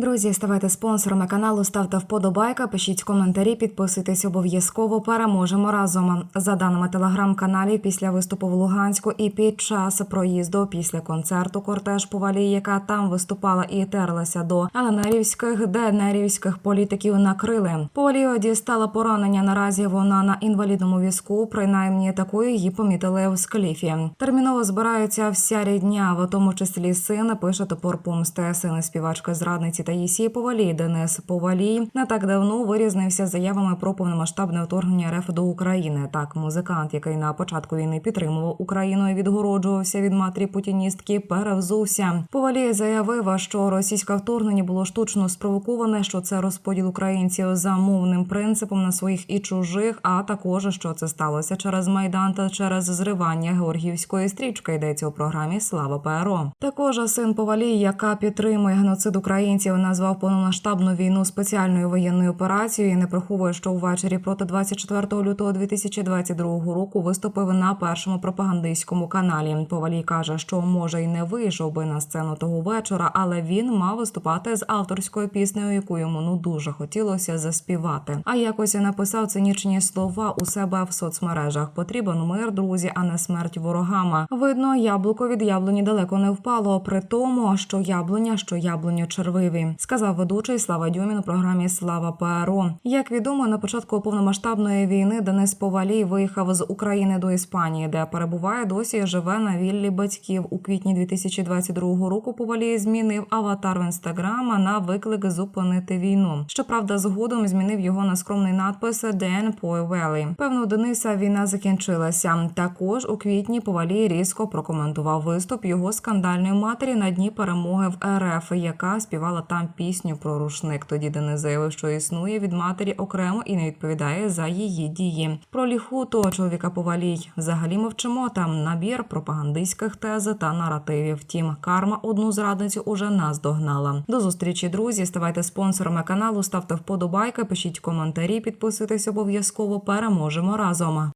друзі, ставайте спонсорами каналу, ставте вподобайка, пишіть коментарі, підписуйтесь обов'язково. Переможемо разом. За даними телеграм-каналів, після виступу в Луганську і під час проїзду після концерту кортеж Повалі, яка там виступала і терлася до ЛНРівських, ДНРівських політиків накрили. Повалію дістала поранення. Наразі вона на інвалідному візку. Принаймні такою її помітили в скліфі. Терміново збираються вся рідня, в тому числі син пише топор помсти. Син співачки зрадниці Таїсії Повалій Денис Повалій не так давно вирізнився заявами про повномасштабне вторгнення РФ до України. Так, музикант, який на початку війни підтримував Україну і відгороджувався від матері путіністки, перевзувся. Повалій заявив, що російське вторгнення було штучно спровоковане, що це розподіл українців за мовним принципом на своїх і чужих, а також що це сталося через майдан та через зривання Георгіївської стрічки. Йдеться у програмі Слава ПРО. Також син Повалій, яка підтримує геноцид українців, назвав повномасштабну війну спеціальною воєнною операцією. і Не приховує, що увечері проти 24 лютого 2022 року виступив на першому пропагандистському каналі. Повалій каже, що може й не вийшов би на сцену того вечора, але він мав виступати з авторською піснею, яку йому ну дуже хотілося заспівати. А якось написав цинічні слова у себе в соцмережах. Потрібен мир, друзі, а не смерть ворогами. Видно, яблуко від яблуні далеко не впало. При тому, що яблуня, що яблуню червиві, сказав ведучий Слава Дюмін у програмі Слава ПРО. Як відомо, на початку повномасштабної війни Денис Повалій виїхав з України до Іспанії, де перебуває досі живе на віллі батьків. У квітні 2022 року Повалій змінив аватар в інстаграма на виклик зупинити війну. Щоправда, згодом змінив його на скромний надпис «Dan Poi Певно, Дениса війна закінчилася. Також у квітні Повалій різко прокоментував виступ його скандальної матері на дні перемоги в РФ, яка співала там пісню про рушник. Тоді Денис заявив, що існує від матері окремо і не відповідає за її дії. Про ліхуту чоловіка Повалій взагалі мовчимо. Там набір пропагандистських тез та наративів. Втім, карма одну зрадницю уже наздогнала. До зустрічі, друзі. Ставайте спонсорами каналу, ставте вподобайки, пишіть коментарі, підписуйтесь обов'язково. Переможемо разом.